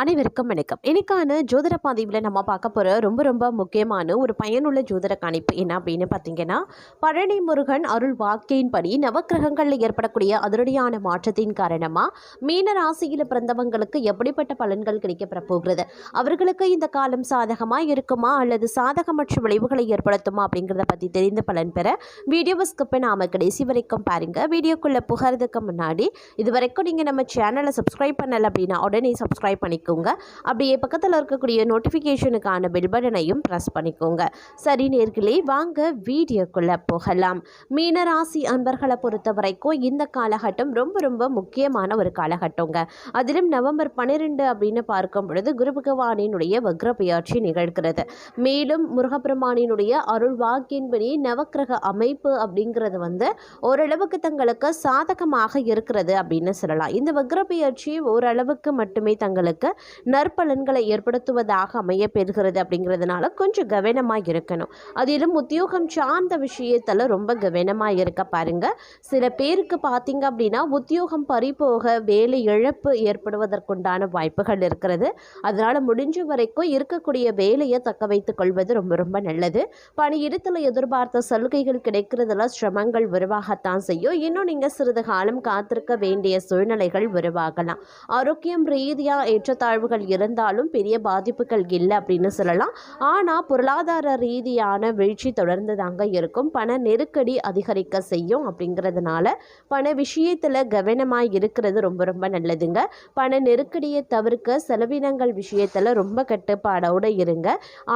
அனைவருக்கும் வணக்கம். இன்னைக்கான ஜோதிட பதிவில் நம்ம பார்க்க போகிற ரொம்ப ரொம்ப முக்கியமான ஒரு பயனுள்ள ஜோதிட கணிப்பு என்ன அப்படின்னு பார்த்தீங்கன்னா பழனி முருகன் அருள் வாக்கையின்படி நவக்கிரகங்களில் ஏற்படக்கூடிய அதிரடியான மாற்றத்தின் காரணமாக மீன ராசியில் பிறந்தவங்களுக்கு எப்படிப்பட்ட பலன்கள் கிடைக்கப்பெற போகிறது? அவர்களுக்கு இந்த காலம் சாதகமாக இருக்குமா? அல்லது சாதகமற்ற விளைவுகளை ஏற்படுத்துமா? அப்படிங்கிறத பற்றி தெரிந்து பலன் பெற வீடியோவை ஸ்கிப்பை நாம கடைசி வரைக்கும் பாருங்கள் வீடியோக்குள்ளே புகறதுக்கு முன்னாடி இது வரைக்கும் நீங்கள் நம்ம சேனலை சப்ஸ்கிரைப் பண்ணலை அப்படின்னா உடனே சப்ஸ்கிரைப் பண்ணிக்கோங்க அப்படியே பக்கத்தில் இருக்கக்கூடிய நோட்டிஃபிகேஷனுக்கான பெல் பட்டனையும் ப்ரெஸ் பண்ணிக்கோங்க. சரி நேர்களே வாங்க வீடியோக்குள்ளே போகலாம். மீனராசி அன்பர்களை பொறுத்த வரைக்கும் இந்த காலகட்டம் ரொம்ப ரொம்ப முக்கியமான ஒரு காலகட்டங்க. அதிலும் நவம்பர் பன்னிரெண்டு அப்படின்னு பார்க்கும் பொழுது குரு பகவானினுடைய வக்ர பயிற்சி நிகழ்கிறது. மேலும் முருகப்பெருமானினுடைய அருள் வாக்கின்படி நவக்கிரக அமைப்பு அப்படிங்கிறது வந்து ஓரளவுக்கு தங்களுக்கு சாதகமாக இருக்கிறது அப்படின்னு சொல்லலாம். இந்த வக்ர பயிற்சி ஓரளவுக்கு மட்டுமே தங்களுக்கு நற்பலன்களை ஏற்படுத்துவதாக அமைய பெறுகிறது அப்படிங்கிறதுனால கொஞ்சம் கவனமாக இருக்கணும். அதிலும் உத்தியோகம் சார்ந்த விஷயத்தில் ரொம்ப கவனமாக இருக்க பாருங்க. சில பேருக்கு பார்த்தீங்க அப்படின்னா உத்தியோகம் பறிபோக வேலை இழப்பு ஏற்படுவதற்குண்டான வாய்ப்புகள் இருக்கிறது. அதனால் முடிஞ்ச வரைக்கும் இருக்கக்கூடிய வேலையை தக்க வைத்துக் கொள்வது ரொம்ப ரொம்ப நல்லது. பணியிடத்தில் எதிர்பார்த்த சலுகைகள் கிடைக்கிறதுல சிரமங்கள் உருவாகத்தான் செய்யும். இன்னும் நீங்கள் சிறிது காலம் காத்திருக்க வேண்டிய சூழ்நிலைகள் உருவாகலாம். ஆரோக்கியம் ரீதியாக ஏற்றத்தாழ்வுகள் இருந்தாலும் பெரிய பாதிப்புகள் இல்லை அப்படின்னு சொல்லலாம். ஆனால் பொருளாதார ரீதியான வீழ்ச்சி தொடர்ந்து தாங்க இருக்கும். பண நெருக்கடி அதிகரிக்க செய்யும் அப்படிங்கிறதுனால பண விஷயத்தில் கவனமாக இருக்கிறது ரொம்ப ரொம்ப நல்லதுங்க. பண நெருக்கடியை தவிர்க்க செலவினங்கள் விஷயத்தில் ரொம்ப கட்டுப்பாடோடு இருங்க.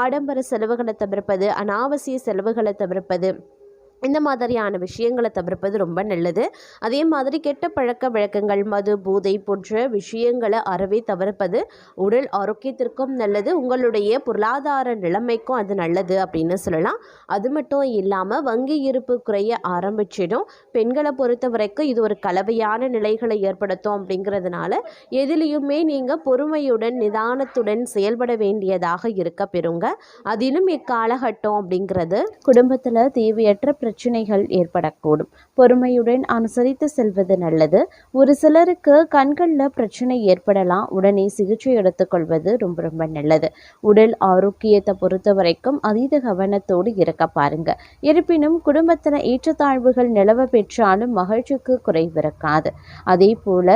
ஆடம்பர செலவுகளை தவிர்ப்பது அனாவசிய செலவுகளை தவிர்ப்பது இந்த மாதிரியான விஷயங்களை தவிர்ப்பது ரொம்ப நல்லது. அதே மாதிரி கெட்ட பழக்க வழக்கங்கள் மது போதை போன்ற விஷயங்களை அறவே தவிர்ப்பது உடல் ஆரோக்கியத்திற்கும் நல்லது உங்களுடைய பொருளாதார நிலைமைக்கும் அது நல்லது அப்படின்னு சொல்லலாம். அது மட்டும் இல்லாமல் வங்கி இருப்பு குறைய ஆரம்பிச்சிடும். பெண்களை பொறுத்த வரைக்கும் இது ஒரு கலவையான நிலைகளை ஏற்படுத்தும் அப்படிங்கிறதுனால எதிலையுமே நீங்கள் பொறுமையுடன் நிதானத்துடன் செயல்பட வேண்டியதாக இருக்க பெறுங்க. அதிலும் இக்காலகட்டம் அப்படிங்கிறது குடும்பத்தில் தேவையற்ற பிரச்சனைகள் ஏற்படக்கூடும். பொறுமையுடன் அனுசரித்து செல்வது நல்லது. ஒரு சிலருக்கு கண்களில் பிரச்சனை ஏற்படலாம். உடனே சிகிச்சை எடுத்துக்கொள்வது ரொம்ப ரொம்ப நல்லது. உடல் ஆரோக்கியத்தை பொறுத்த வரைக்கும் அதீத கவனத்தோடு இருக்க பாருங்க. இருப்பினும் குடும்பத்தில் ஏற்றத்தாழ்வுகள் நிலவ பெற்றாலும் மகிழ்ச்சிக்கு குறைவிருக்காது அதே போல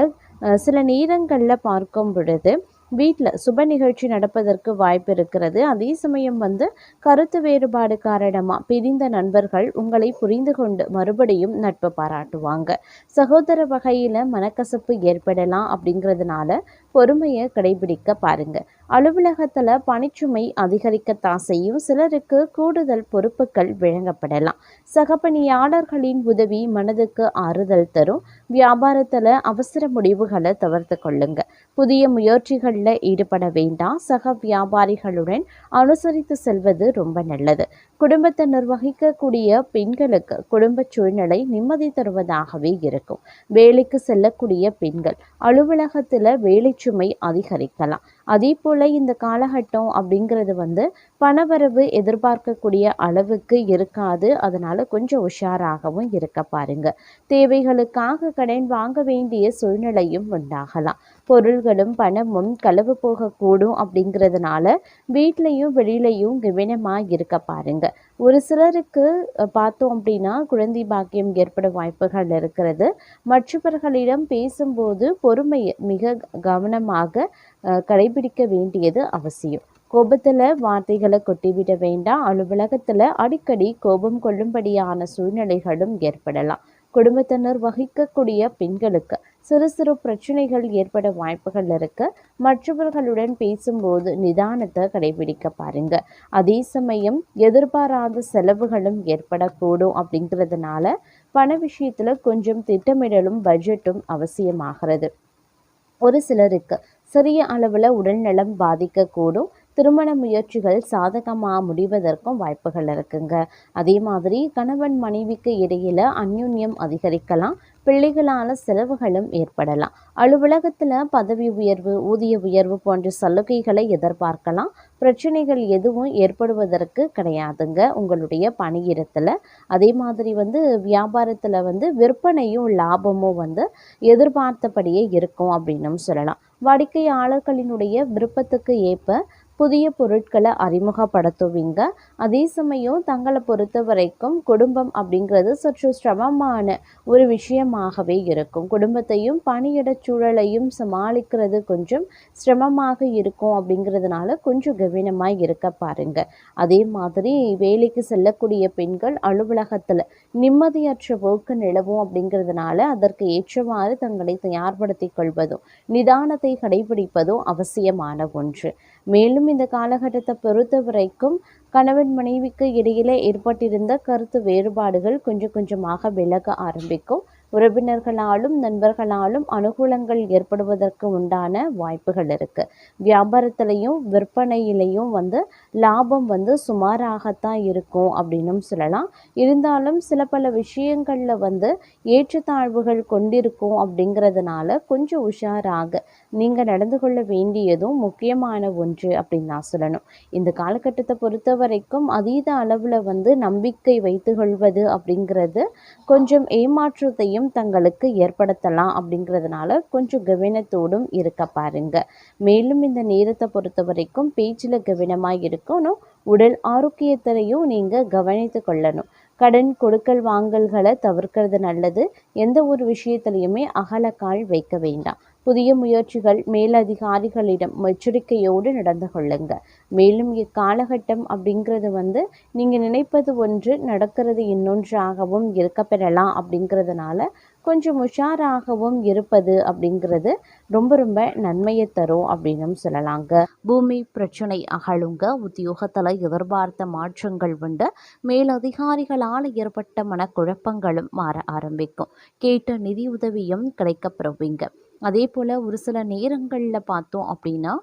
சில நேரங்களில் பார்க்கும் பொழுது வீட்டில் சுப நிகழ்ச்சி நடப்பதற்கு வாய்ப்பு இருக்கிறது. அதே சமயம் வந்து கருத்து வேறுபாடு காரணமாக பிரிந்த நண்பர்கள் உங்களை புரிந்து கொண்டு மறுபடியும் நட்பு பாராட்டுவாங்க. சகோதர வகையில் மனக்கசப்பு ஏற்படலாம் அப்படிங்கிறதுனால பொறுமையை கடைபிடிக்க பாருங்க. அலுவலகத்தில் பணிச்சுமை அதிகரிக்கத்தான் செய்யும். சிலருக்கு கூடுதல் பொறுப்புகள் வழங்கப்படலாம். சகப்பணியாளர்களின் உதவி மனதுக்கு ஆறுதல் தரும். வியாபாரத்தில் அவசர முடிவுகளை தவிர்த்து கொள்ளுங்க. புதிய முயற்சிகளில் ஈடுபட வேண்டாம். சக வியாபாரிகளுடன் அனுசரித்து செல்வது ரொம்ப நல்லது. குடும்பத்தை நிர்வகிக்கக்கூடிய பெண்களுக்கு குடும்ப சூழ்நிலை நிம்மதி தருவதாகவே இருக்கும். வேலைக்கு செல்லக்கூடிய பெண்கள் அலுவலகத்தில் வேலை சுமை அதிகரிக்கலாம். அதே போல் இந்த காலகட்டம் அப்படிங்கிறது வந்து பணவரவு எதிர்பார்க்கக்கூடிய அளவுக்கு இருக்காது. அதனால் கொஞ்சம் உஷாராகவும் இருக்க பாருங்க. தேவைகளுக்காக கடன் வாங்க வேண்டிய சூழ்நிலையும் உண்டாகலாம். பொருள்களும் பணமும் களவு போகக்கூடும் அப்படிங்கிறதுனால வீட்லேயும் வெளியிலையும் கவனமாக இருக்க பாருங்கள் ஒரு சிலருக்கு பார்த்தோம் அப்படின்னா குழந்தை பாக்கியம் ஏற்பட வாய்ப்புகள் இருக்கிறது. மற்றவர்களிடம் பேசும்போது பொறுமையை மிக கவனமாக கடைபிடிக்க வேண்டியது அவசியம். கோபத்தில் வார்த்தைகளை கொட்டிவிட வேண்டாம். அலுவலகத்தில் அடிக்கடி கோபம் கொள்ளும்படியான சூழ்நிலைகளும் ஏற்படலாம். குடும்பத்தினர் வகிக்கக்கூடிய பெண்களுக்கு சிறு சிறு பிரச்சனைகள் ஏற்பட வாய்ப்புகள் இருக்கு. மற்றவர்களுடன் பேசும்போது நிதானத்தை கடைபிடிக்க பாருங்க. அதே சமயம் எதிர்பாராத செலவுகளும் ஏற்படக்கூடும் அப்படிங்கிறதுனால பண விஷயத்துல கொஞ்சம் திட்டமிடலும் பட்ஜெட்டும் அவசியமாகிறது. ஒரு சிலருக்கு சிறிய அளவில் உடல்நலம் பாதிக்கக்கூடும். திருமண முயற்சிகள் சாதகமாக முடிவதற்கும் வாய்ப்புகள் இருக்குங்க. அதே மாதிரி கணவன் மனைவிக்கு இடையில் அந்யுன்யம் அதிகரிக்கலாம் பிள்ளைகளால் செலவுகளும் ஏற்படலாம். அலுவலகத்தில் பதவி உயர்வு ஊதிய உயர்வு போன்ற சலுகைகளை எதிர்பார்க்கலாம். பிரச்சனைகள் எதுவும் ஏற்படுவதற்கு கிடையாதுங்க உங்களுடைய பணியிடத்தில். அதே மாதிரி வந்து வியாபாரத்தில் வந்து விற்பனையும் லாபமும் வந்து எதிர்பார்த்தபடியே இருக்கும் அப்படின்னும் சொல்லலாம். வாடிக்கையாளர்களினுடைய விருப்பத்துக்கு ஏற்ப புதிய பொருட்களை அறிமுகப்படுத்துவீங்க. அதே சமயம் தங்களை பொறுத்த வரைக்கும் குடும்பம் அப்படிங்கிறது சற்று சிரமமான ஒரு விஷயமாகவே இருக்கும். குடும்பத்தையும் பணியிட சூழலையும் சமாளிக்கிறது கொஞ்சம் சிரமமாக இருக்கும் அப்படிங்கிறதுனால கொஞ்சம் கவனமாக இருக்க பாருங்க. அதே மாதிரி வேலைக்கு செல்லக்கூடிய பெண்கள் அலுவலகத்தில் நிம்மதியற்ற போக்கு நிலவும் அப்படிங்கிறதுனால அதற்கு ஏற்றவாறு தங்களை தயார்படுத்திக் கொள்வதும் நிதானத்தை கடைபிடிப்பதும் அவசியமான ஒன்று. மேலும் இந்த காலகட்டத்தை பொறுத்த வரைக்கும் கணவன் மனைவிக்கு இடையிலே ஏற்பட்டிருந்த கருத்து வேறுபாடுகள் கொஞ்சம் கொஞ்சமாக விலக ஆரம்பிக்கும். உறவினர்களாலும் நண்பர்களாலும் அனுகூலங்கள் ஏற்படுவதற்கு உண்டான வாய்ப்புகள் இருக்குது வியாபாரத்திலையும் விற்பனையிலையும் வந்து லாபம் வந்து சுமாராகத்தான் இருக்கும் அப்படின்னும் சொல்லலாம். இருந்தாலும் சில பல விஷயங்களில் வந்து ஏற்றத்தாழ்வுகள் கொண்டிருக்கும் அப்படிங்கிறதுனால கொஞ்சம் உஷாராக நீங்கள் நடந்து கொள்ள வேண்டியதும் முக்கியமான ஒன்று அப்படின்னு நான் சொல்லணும். இந்த காலகட்டத்தை பொறுத்த வரைக்கும் அதீத அளவில் வந்து நம்பிக்கை வைத்து கொள்வது அப்படிங்கிறது கொஞ்சம் ஏமாற்றத்தையும் தங்களுக்கு ஏற்படுத்தலாம் அப்படிங்கிறதுனால கொஞ்சம் கவனத்தோடும் இருக்க பாருங்க. மேலும் இந்த நேரத்தை பொறுத்த வரைக்கும் பேச்சில் கவனமாக இருக்கணும். உடல் ஆரோக்கியத்திலையும் நீங்கள் கவனித்து கொள்ளணும். கடன் கொடுக்கல் வாங்கல்களை தவிர்க்கிறது நல்லது. எந்த ஒரு விஷயத்திலையுமே அகலக்கால் வைக்க வேண்டாம். புதிய முயற்சிகள் மேலதிகாரிகளிடம் எச்சரிக்கையோடு நடந்து கொள்ளுங்க. மேலும் இக்காலகட்டம் அப்படிங்கிறது வந்து நீங்கள் நினைப்பது ஒன்று நடக்கிறது இன்னொன்றாகவும் இருக்க பெறலாம் அப்படிங்கிறதுனால கொஞ்சம் உஷாராகவும் இருப்பது அப்படிங்கிறது ரொம்ப ரொம்ப நன்மையை தரும் அப்படின்னும் சொல்லலாங்க. பூமி பிரச்சனை அகழுங்க உத்தியோகத்தில் எதிர்பார்த்த மாற்றங்கள் உண்டு. மேலதிகாரிகளால் ஏற்பட்ட மனக்குழப்பங்களும் மாற ஆரம்பிக்கும். கேட்ட நிதி உதவியும் கிடைக்கப்பெறுவீங்க அதே போல் ஒரு சில நேரங்களில் பார்த்தோம் அப்படின்னா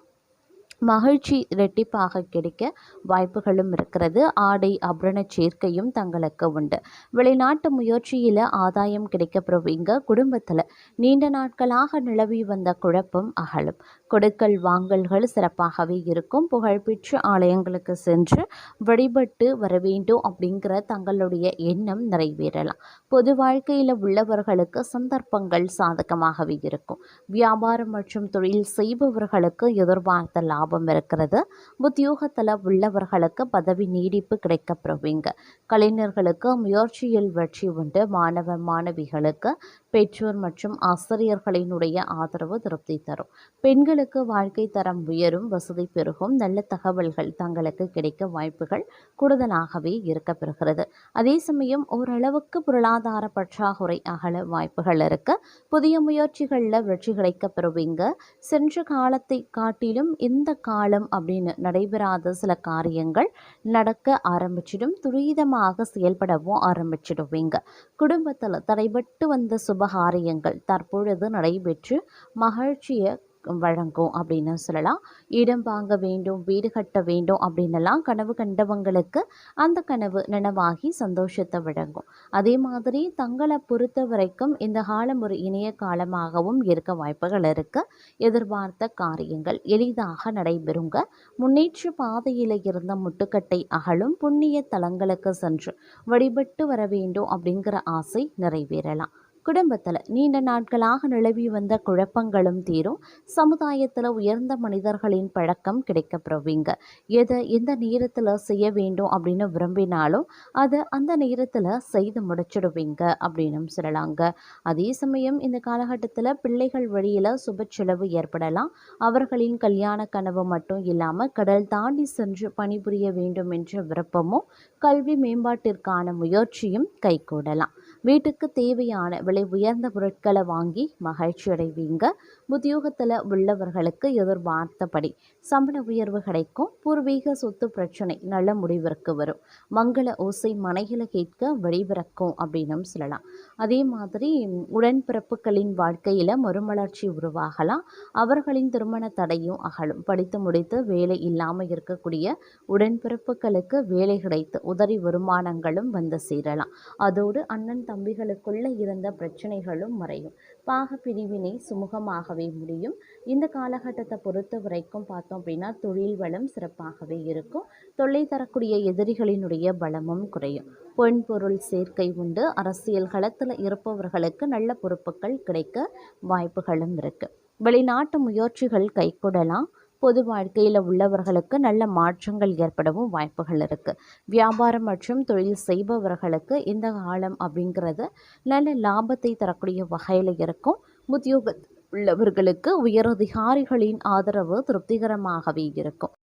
மகிழ்ச்சி இரட்டிப்பாக கிடைக்க வாய்ப்புகளும் இருக்கிறது. ஆடை ஆபரண சேர்க்கையும் தங்களுக்கு உண்டு. வெளிநாட்டு முயற்சியில் ஆதாயம் கிடைக்கப்பெறுவீங்க குடும்பத்தில். நீண்ட நாட்களாக நிலவி வந்த குழப்பம் அகலும். கொடுக்கல் வாங்கல்கள் சிறப்பாகவே இருக்கும். புகழ்பெற்ற ஆலயங்களுக்கு சென்று வழிபட்டு வர வேண்டும் அப்படிங்கிற தங்களுடைய எண்ணம் நிறைவேறலாம். பொது வாழ்க்கையில் உள்ளவர்களுக்கு சந்தர்ப்பங்கள் சாதகமாகவே இருக்கும். வியாபாரம் மற்றும் தொழில் செய்பவர்களுக்கு எதிர்பார்த்த லாபம் இருக்கிறது. உத்தியோகத்தில் உள்ளவர்களுக்கு பதவி நீடிப்பு கிடைக்கப்பெறுவீங்க கலைஞர்களுக்கு முயற்சியில் வெற்றி உண்டு. மாணவ மாணவிகளுக்கு பெற்றோர் மற்றும் ஆசிரியர்களினுடைய ஆதரவு திருப்தி தரும். பெண்களுக்கு வாழ்க்கை தரம் உயரும் வசதி பெருகும் நல்ல தகவல்கள் தங்களுக்கு கிடைக்க வாய்ப்புகள் கூடுதலாகவே இருக்க பெறுகிறது அதே சமயம் ஓரளவுக்கு பொருளாதார பற்றாக்குறை அகல வாய்ப்புகள் இருக்கு புதிய முயற்சிகளில் வெற்றி கிடைக்க பெறுவீங்க. சென்ற காலத்தை காட்டிலும் இந்த காலம் அப்படின்னு நடைபெறாத சில காரியங்கள் நடக்க ஆரம்பிச்சிடும் துரிதமாக செயல்படவும் ஆரம்பிச்சிடுவீங்க. குடும்பத்தில் தடைபட்டு வந்த சுபகாரியங்கள் தற்பொழுது நடைபெற்று மகிழ்ச்சியை வழங்கும் அப்படின்னு சொல்லலாம். இடம் வாங்க வேண்டும் வீடு கட்ட வேண்டும் அப்படின்னலாம் கனவு கண்டவங்களுக்கு அந்த கனவு நனவாகி சந்தோஷத்தை வழங்கும். அதே மாதிரி தங்களை பொறுத்த வரைக்கும் இந்த காலம் ஒரு இணைய காலமாகவும் இருக்க வாய்ப்புகள் இருக்குது எதிர்பார்த்த காரியங்கள் எளிதாக நடைபெறுங்க. முன்னேற்ற பாதையில் இருந்த முட்டுக்கட்டை அகலும் புண்ணிய தலங்களுக்கு சென்று வழிபட்டு வர வேண்டும் அப்படிங்கிற ஆசை நிறைவேறலாம். குடும்பத்தில் நீண்ட நாட்களாக நிலவி வந்த குழப்பங்களும் தீரும். சமுதாயத்தில் உயர்ந்த மனிதர்களின் பழக்கம் கிடைக்கப்படுவீங்க எதை எந்த நேரத்தில் செய்ய வேண்டும் அப்படின்னு விரும்பினாலும் அதை அந்த நேரத்தில் செய்து முடிச்சிடுவீங்க அப்படின்னு சொல்லலாங்க. அதே சமயம் இந்த காலகட்டத்தில் பிள்ளைகள் வழியில் சுப செலவு ஏற்படலாம். அவர்களின் கல்யாண கனவு மட்டும் இல்லாமல் கடல் தாண்டி சென்று பணிபுரிய வேண்டும் என்ற விருப்பமும் கல்வி மேம்பாட்டிற்கான முயற்சியும் கைகூடலாம். வீட்டுக்கு தேவையான விலை உயர்ந்த பொருட்களை வாங்கி மகிழ்ச்சி அடைவீங்க உத்தியோகத்தில் உள்ளவர்களுக்கு எதிர்பார்த்தபடி சம்பள உயர்வு கிடைக்கும். பூர்வீக சொத்து பிரச்சனை நல்ல முடிவிற்கு வரும். மங்கள ஓசை மனைகளை கேட்க வழிபிறக்கும் அப்படின்னும் சொல்லலாம். அதே மாதிரி உடன்பிறப்புகளின் வாழ்க்கையில் மறுமலர்ச்சி உருவாகலாம். அவர்களின் திருமண தடையும் அகலும். படித்து முடித்து வேலை இல்லாமல் இருக்கக்கூடிய உடன்பிறப்புகளுக்கு வேலை கிடைத்து உதறி வருமானங்களும் வந்து சேரலாம். அதோடு அண்ணன் தம்பிகளுக்குள்ள இருந்த பிரச்சனைகளும் மறையும். பாக பிரிவினை சிறப்பாகவே முடியும். இந்த காலகட்டத்தை பொறுத்த வரைக்கும் பார்த்தோம் அப்படின்னா தொழில் வளம் சிறப்பாகவே இருக்கும். தொல்லை தரக்கூடிய எதிரிகளினுடைய பலமும் குறையும். பொன் பொருள் சேர்க்கை உண்டு. அரசியல் களத்தில் இருப்பவர்களுக்கு நல்ல பொறுப்புகள் கிடைக்க வாய்ப்புகளும் இருக்கு. வெளிநாட்டு முயற்சிகள் கைகூடலாம். பொது வாழ்க்கையில் உள்ளவர்களுக்கு நல்ல மாற்றங்கள் ஏற்படவும் வாய்ப்புகள் இருக்குது வியாபாரம் மற்றும் தொழில் செய்பவர்களுக்கு இந்த காலம் அப்படிங்கிறது நல்ல லாபத்தை தரக்கூடிய வகையில் இருக்கும். உத்தியோக உள்ளவர்களுக்கு உயரதிகாரிகளின் ஆதரவு திருப்திகரமாகவே இருக்கும்.